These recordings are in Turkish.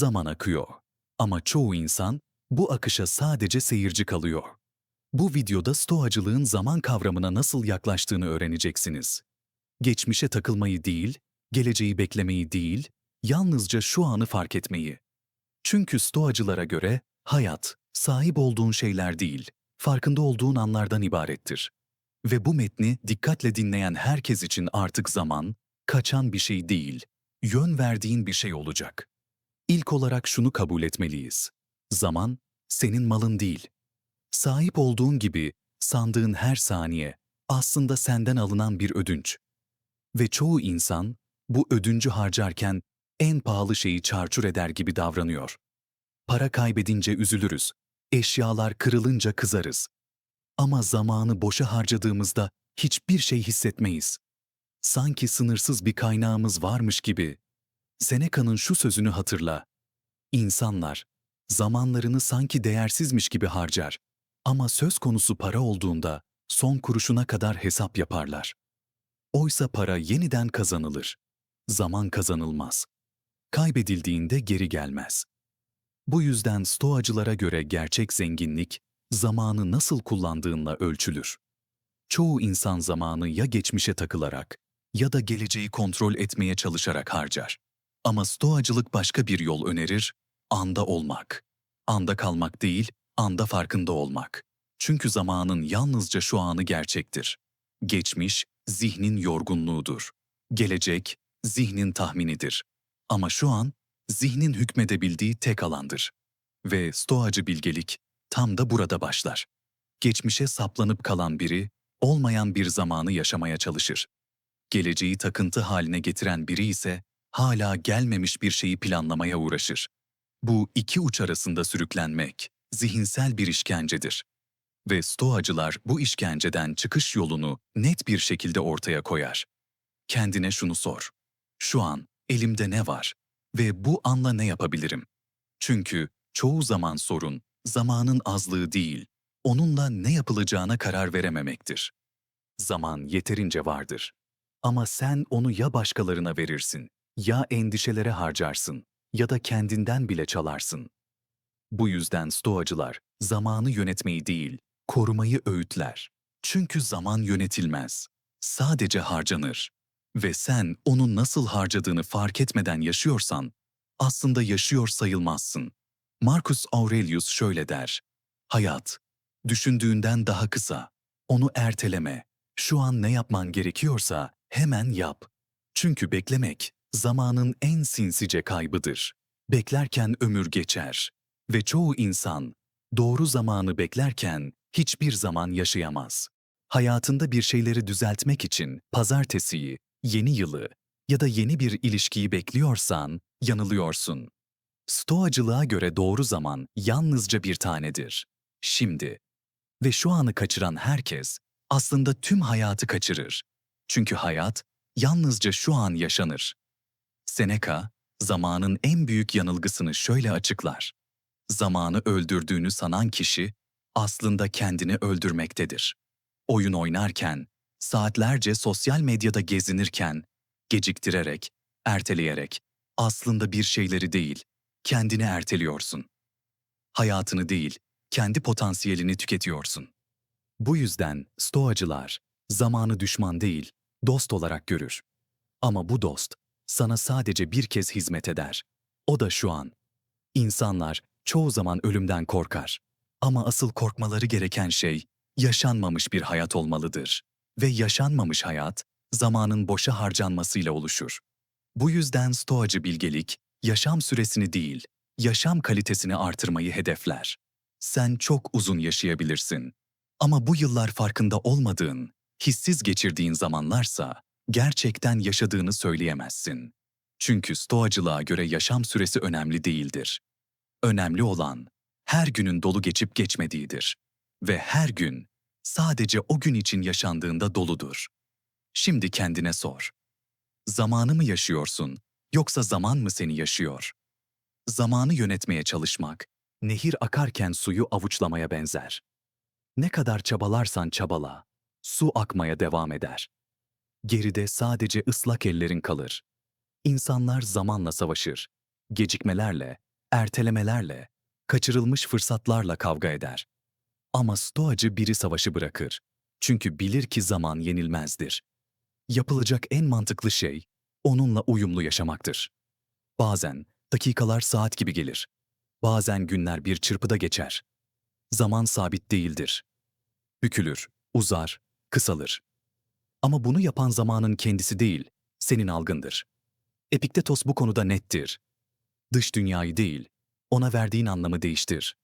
Zaman akıyor. Ama çoğu insan bu akışa sadece seyirci kalıyor. Bu videoda stoacılığın zaman kavramına nasıl yaklaştığını öğreneceksiniz. Geçmişe takılmayı değil, geleceği beklemeyi değil, yalnızca şu anı fark etmeyi. Çünkü stoacılara göre hayat, sahip olduğun şeyler değil, farkında olduğun anlardan ibarettir. Ve bu metni dikkatle dinleyen herkes için artık zaman, kaçan bir şey değil, yön verdiğin bir şey olacak. İlk olarak şunu kabul etmeliyiz. Zaman, senin malın değil. Sahip olduğun gibi sandığın her saniye aslında senden alınan bir ödünç. Ve çoğu insan bu ödüncü harcarken en pahalı şeyi çarçur eder gibi davranıyor. Para kaybedince üzülürüz, eşyalar kırılınca kızarız. Ama zamanı boşa harcadığımızda hiçbir şey hissetmeyiz. Sanki sınırsız bir kaynağımız varmış gibi. Seneca'nın şu sözünü hatırla. İnsanlar zamanlarını sanki değersizmiş gibi harcar ama söz konusu para olduğunda son kuruşuna kadar hesap yaparlar. Oysa para yeniden kazanılır. Zaman kazanılmaz. Kaybedildiğinde geri gelmez. Bu yüzden stoacılara göre gerçek zenginlik, zamanı nasıl kullandığınla ölçülür. Çoğu insan zamanı ya geçmişe takılarak ya da geleceği kontrol etmeye çalışarak harcar. Ama stoacılık başka bir yol önerir, anda olmak. Anda kalmak değil, anda farkında olmak. Çünkü zamanın yalnızca şu anı gerçektir. Geçmiş, zihnin yorgunluğudur. Gelecek, zihnin tahminidir. Ama şu an, zihnin hükmedebildiği tek alandır. Ve stoacı bilgelik tam da burada başlar. Geçmişe saplanıp kalan biri, olmayan bir zamanı yaşamaya çalışır. Geleceği takıntı haline getiren biri ise hala gelmemiş bir şeyi planlamaya uğraşır. Bu iki uç arasında sürüklenmek zihinsel bir işkencedir. Ve stoacılar bu işkenceden çıkış yolunu net bir şekilde ortaya koyar. Kendine şunu sor. Şu an elimde ne var ve bu anla ne yapabilirim? Çünkü çoğu zaman sorun zamanın azlığı değil, onunla ne yapılacağına karar verememektir. Zaman yeterince vardır. Ama sen onu ya başkalarına verirsin, ya endişelere harcarsın ya da kendinden bile çalarsın. Bu yüzden stoacılar zamanı yönetmeyi değil, korumayı öğütler. Çünkü zaman yönetilmez, sadece harcanır. Ve sen onu nasıl harcadığını fark etmeden yaşıyorsan, aslında yaşıyor sayılmazsın. Marcus Aurelius şöyle der, Hayat, düşündüğünden daha kısa. Onu erteleme. Şu an ne yapman gerekiyorsa hemen yap. Çünkü beklemek, zamanın en sinsice kaybıdır. Beklerken ömür geçer. Ve çoğu insan, doğru zamanı beklerken hiçbir zaman yaşayamaz. Hayatında bir şeyleri düzeltmek için pazartesiyi, yeni yılı ya da yeni bir ilişkiyi bekliyorsan yanılıyorsun. Stoacılığa göre doğru zaman yalnızca bir tanedir. Şimdi. Ve şu anı kaçıran herkes aslında tüm hayatı kaçırır. Çünkü hayat yalnızca şu an yaşanır. Seneca, zamanın en büyük yanılgısını şöyle açıklar. Zamanı öldürdüğünü sanan kişi aslında kendini öldürmektedir. Oyun oynarken, saatlerce sosyal medyada gezinirken, geciktirerek, erteleyerek aslında bir şeyleri değil, kendini erteliyorsun. Hayatını değil, kendi potansiyelini tüketiyorsun. Bu yüzden stoacılar zamanı düşman değil, dost olarak görür. Ama bu dost sana sadece bir kez hizmet eder. O da şu an. İnsanlar çoğu zaman ölümden korkar. Ama asıl korkmaları gereken şey yaşanmamış bir hayat olmalıdır. Ve yaşanmamış hayat zamanın boşa harcanmasıyla oluşur. Bu yüzden stoacı bilgelik yaşam süresini değil, yaşam kalitesini artırmayı hedefler. Sen çok uzun yaşayabilirsin. Ama bu yıllar farkında olmadığın, hissiz geçirdiğin zamanlarsa gerçekten yaşadığını söyleyemezsin. Çünkü stoacılığa göre yaşam süresi önemli değildir. Önemli olan her günün dolu geçip geçmediğidir. Ve her gün sadece o gün için yaşandığında doludur. Şimdi kendine sor. Zamanı mı yaşıyorsun yoksa zaman mı seni yaşıyor? Zamanı yönetmeye çalışmak, nehir akarken suyu avuçlamaya benzer. Ne kadar çabalarsan çabala, su akmaya devam eder. Geride sadece ıslak ellerin kalır. İnsanlar zamanla savaşır. Gecikmelerle, ertelemelerle, kaçırılmış fırsatlarla kavga eder. Ama stoacı biri savaşı bırakır. Çünkü bilir ki zaman yenilmezdir. Yapılacak en mantıklı şey onunla uyumlu yaşamaktır. Bazen dakikalar saat gibi gelir. Bazen günler bir çırpıda geçer. Zaman sabit değildir. Bükülür, uzar, kısalır. Ama bunu yapan zamanın kendisi değil, senin algındır. Epiktetos bu konuda nettir. Dış dünyayı değil, ona verdiğin anlamı değiştir.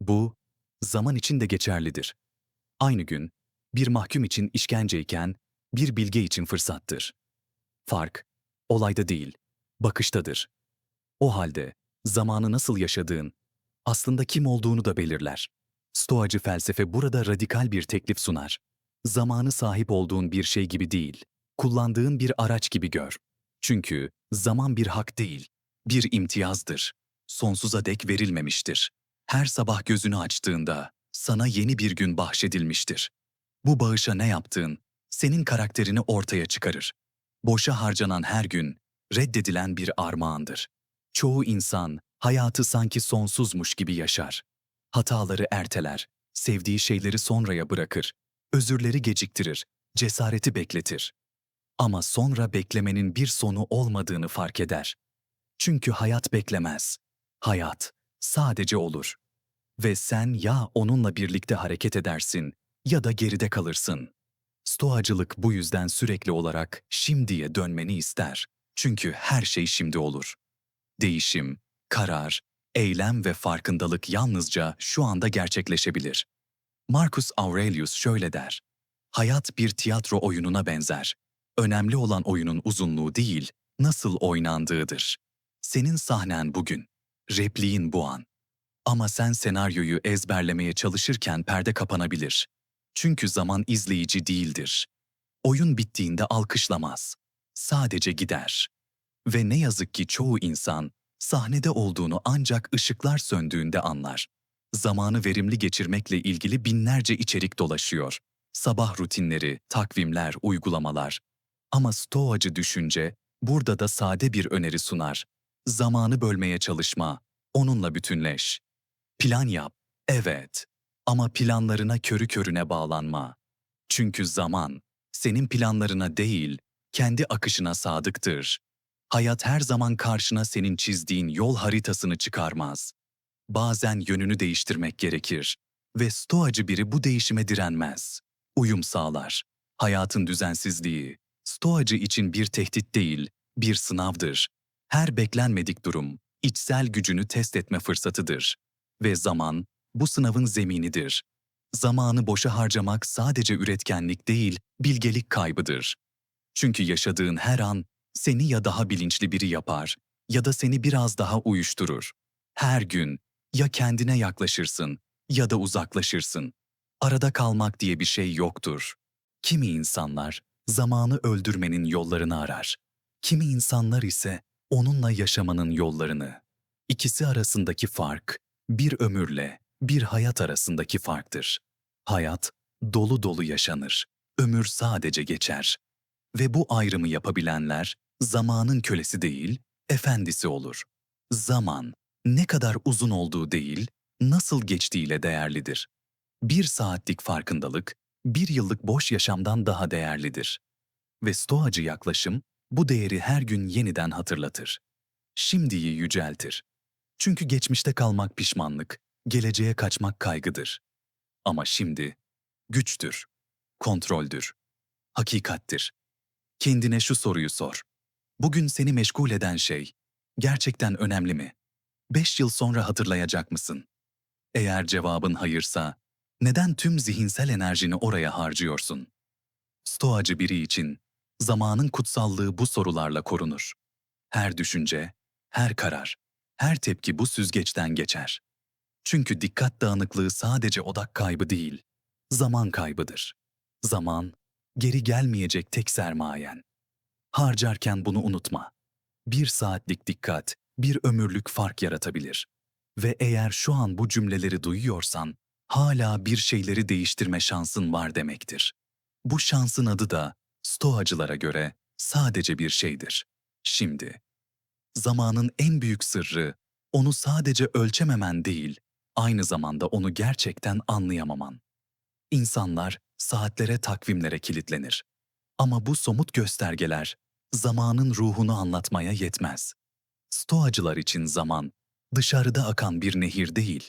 Bu, zaman için de geçerlidir. Aynı gün, bir mahkum için işkenceyken, bir bilge için fırsattır. Fark, olayda değil, bakıştadır. O halde, zamanı nasıl yaşadığın, aslında kim olduğunu da belirler. Stoacı felsefe burada radikal bir teklif sunar. Zamanı sahip olduğun bir şey gibi değil, kullandığın bir araç gibi gör. Çünkü zaman bir hak değil, bir imtiyazdır. Sonsuza dek verilmemiştir. Her sabah gözünü açtığında sana yeni bir gün bahşedilmiştir. Bu bağışa ne yaptığın senin karakterini ortaya çıkarır. Boşa harcanan her gün reddedilen bir armağandır. Çoğu insan hayatı sanki sonsuzmuş gibi yaşar. Hataları erteler, sevdiği şeyleri sonraya bırakır, özürleri geciktirir, cesareti bekletir. Ama sonra beklemenin bir sonu olmadığını fark eder. Çünkü hayat beklemez. Hayat sadece olur. Ve sen ya onunla birlikte hareket edersin ya da geride kalırsın. Stoacılık bu yüzden sürekli olarak şimdiye dönmeni ister. Çünkü her şey şimdi olur. Değişim, karar, eylem ve farkındalık yalnızca şu anda gerçekleşebilir. Marcus Aurelius şöyle der. Hayat bir tiyatro oyununa benzer. Önemli olan oyunun uzunluğu değil, nasıl oynandığıdır. Senin sahnen bugün, repliğin bu an. Ama sen senaryoyu ezberlemeye çalışırken perde kapanabilir. Çünkü zaman izleyici değildir. Oyun bittiğinde alkışlamaz. Sadece gider. Ve ne yazık ki çoğu insan sahnede olduğunu ancak ışıklar söndüğünde anlar. Zamanı verimli geçirmekle ilgili binlerce içerik dolaşıyor. Sabah rutinleri, takvimler, uygulamalar. Ama stoacı düşünce burada da sade bir öneri sunar. Zamanı bölmeye çalışma, onunla bütünleş. Plan yap, evet. Ama planlarına körü körüne bağlanma. Çünkü zaman, senin planlarına değil, kendi akışına sadıktır. Hayat her zaman karşına senin çizdiğin yol haritasını çıkarmaz. Bazen yönünü değiştirmek gerekir ve stoacı biri bu değişime direnmez. Uyum sağlar. Hayatın düzensizliği, stoacı için bir tehdit değil, bir sınavdır. Her beklenmedik durum, içsel gücünü test etme fırsatıdır. Ve zaman, bu sınavın zeminidir. Zamanı boşa harcamak sadece üretkenlik değil, bilgelik kaybıdır. Çünkü yaşadığın her an seni ya daha bilinçli biri yapar ya da seni biraz daha uyuşturur. Her gün ya kendine yaklaşırsın ya da uzaklaşırsın. Arada kalmak diye bir şey yoktur. Kimi insanlar zamanı öldürmenin yollarını arar. Kimi insanlar ise onunla yaşamanın yollarını. İkisi arasındaki fark bir ömürle bir hayat arasındaki farktır. Hayat dolu dolu yaşanır. Ömür sadece geçer. Ve bu ayrımı yapabilenler zamanın kölesi değil, efendisi olur. Zaman ne kadar uzun olduğu değil, nasıl geçtiğiyle değerlidir. Bir saatlik farkındalık, bir yıllık boş yaşamdan daha değerlidir. Ve stoacı yaklaşım bu değeri her gün yeniden hatırlatır. Şimdiyi yüceltir. Çünkü geçmişte kalmak pişmanlık, geleceğe kaçmak kaygıdır. Ama şimdi güçtür, kontroldür, hakikattir. Kendine şu soruyu sor. Bugün seni meşgul eden şey gerçekten önemli mi? Beş yıl sonra hatırlayacak mısın? Eğer cevabın hayırsa, neden tüm zihinsel enerjini oraya harcıyorsun? Stoacı biri için zamanın kutsallığı bu sorularla korunur. Her düşünce, her karar, her tepki bu süzgeçten geçer. Çünkü dikkat dağınıklığı sadece odak kaybı değil, zaman kaybıdır. Zaman, geri gelmeyecek tek sermayen. Harcarken bunu unutma. Bir saatlik dikkat, bir ömürlük fark yaratabilir. Ve eğer şu an bu cümleleri duyuyorsan, hala bir şeyleri değiştirme şansın var demektir. Bu şansın adı da, stoacılara göre, sadece bir şeydir. Şimdi. Zamanın en büyük sırrı, Onu sadece ölçememen değil, aynı zamanda onu gerçekten anlayamaman. İnsanlar saatlere, takvimlere kilitlenir. Ama bu somut göstergeler zamanın ruhunu anlatmaya yetmez. Stoacılar için zaman dışarıda akan bir nehir değil,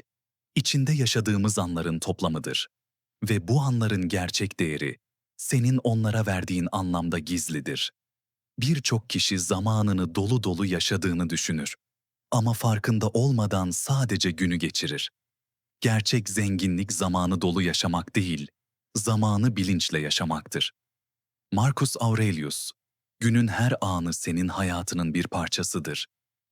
içinde yaşadığımız anların toplamıdır. Ve bu anların gerçek değeri senin onlara verdiğin anlamda gizlidir. Birçok kişi zamanını dolu dolu yaşadığını düşünür ama farkında olmadan sadece günü geçirir. Gerçek zenginlik zamanı dolu yaşamak değil, zamanı bilinçle yaşamaktır. Marcus Aurelius, günün her anı senin hayatının bir parçasıdır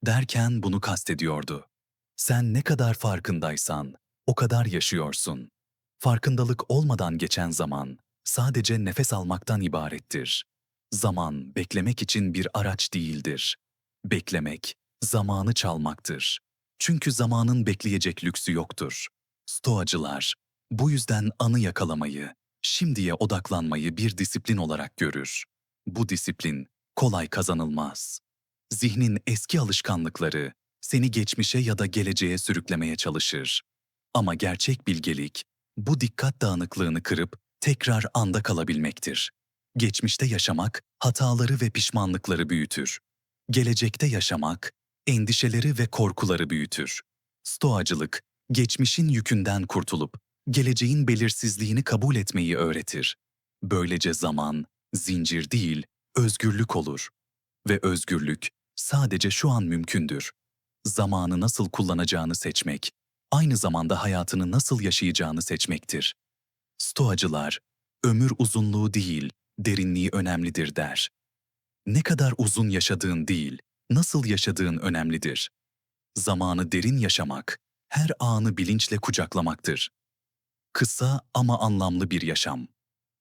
derken bunu kastediyordu. Sen ne kadar farkındaysan o kadar yaşıyorsun. Farkındalık olmadan geçen zaman sadece nefes almaktan ibarettir. Zaman beklemek için bir araç değildir. Beklemek zamanı çalmaktır. Çünkü zamanın bekleyecek lüksü yoktur. Stoacılar bu yüzden anı yakalamayı, şimdiye odaklanmayı bir disiplin olarak görür. Bu disiplin kolay kazanılmaz. Zihnin eski alışkanlıkları seni geçmişe ya da geleceğe sürüklemeye çalışır. Ama gerçek bilgelik bu dikkat dağınıklığını kırıp tekrar anda kalabilmektir. Geçmişte yaşamak hataları ve pişmanlıkları büyütür. Gelecekte yaşamak endişeleri ve korkuları büyütür. Stoacılık geçmişin yükünden kurtulup geleceğin belirsizliğini kabul etmeyi öğretir. Böylece zaman zincir değil, özgürlük olur. Ve özgürlük sadece şu an mümkündür. Zamanı nasıl kullanacağını seçmek, aynı zamanda hayatını nasıl yaşayacağını seçmektir. Stoacılar, ömür uzunluğu değil, derinliği önemlidir der. Ne kadar uzun yaşadığın değil, nasıl yaşadığın önemlidir. Zamanı derin yaşamak, her anı bilinçle kucaklamaktır. Kısa ama anlamlı bir yaşam.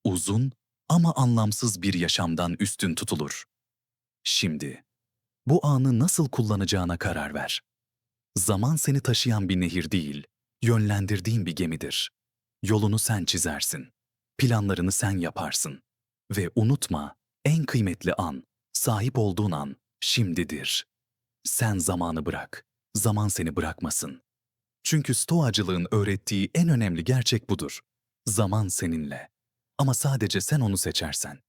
Uzun ama anlamsız bir yaşamdan üstün tutulur. Şimdi, bu anı nasıl kullanacağına karar ver. Zaman seni taşıyan bir nehir değil, yönlendirdiğin bir gemidir. Yolunu sen çizersin. Planlarını sen yaparsın. Ve unutma, en kıymetli an, sahip olduğun an şimdidir. Sen zamanı bırak, zaman seni bırakmasın. Çünkü stoacılığın öğrettiği en önemli gerçek budur. Zaman seninle. Ama sadece sen onu seçersen.